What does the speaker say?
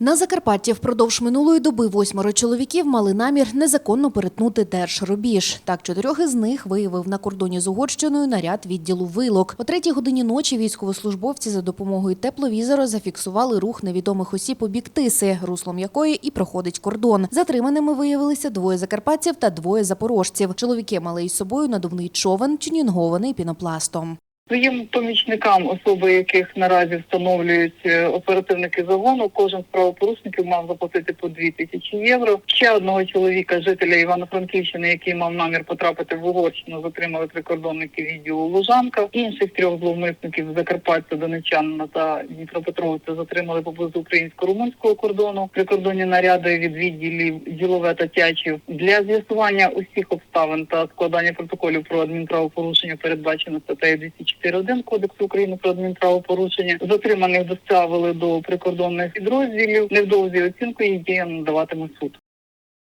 На Закарпатті впродовж минулої доби восьмеро чоловіків мали намір незаконно перетнути держрубіж. Так, чотирьох із них виявив на кордоні з Угорщиною наряд відділу вилок. О третій годині ночі військовослужбовці за допомогою тепловізора зафіксували рух невідомих осіб у бік Тиси, руслом якої і проходить кордон. Затриманими виявилися двоє закарпатців та двоє запорожців. Чоловіки мали із собою надувний човен, тюнінгований пінопластом. Своїм помічникам, особи яких наразі встановлюють е, оперативники загону, кожен з правопорушників мав заплатити по 2 тисячі євро. Ще одного чоловіка, жителя Івано-Франківщини, який мав намір потрапити в Угорщину, затримали прикордонники відділу Лужанка. Інших трьох зловмисників Закарпаття, Донеччанина та Дніпропетровця затримали поблизу українсько-румунського кордону. Прикордонні наряди від відділів ділове та тячів для з'ясування усіх обставин та складання протоколів про адмінправопорушення передбачено статтею 204.1 Кодексу України про адмінправопорушення. Затриманих доставили до прикордонних підрозділів. Невдовзі оцінку її надаватиме суд.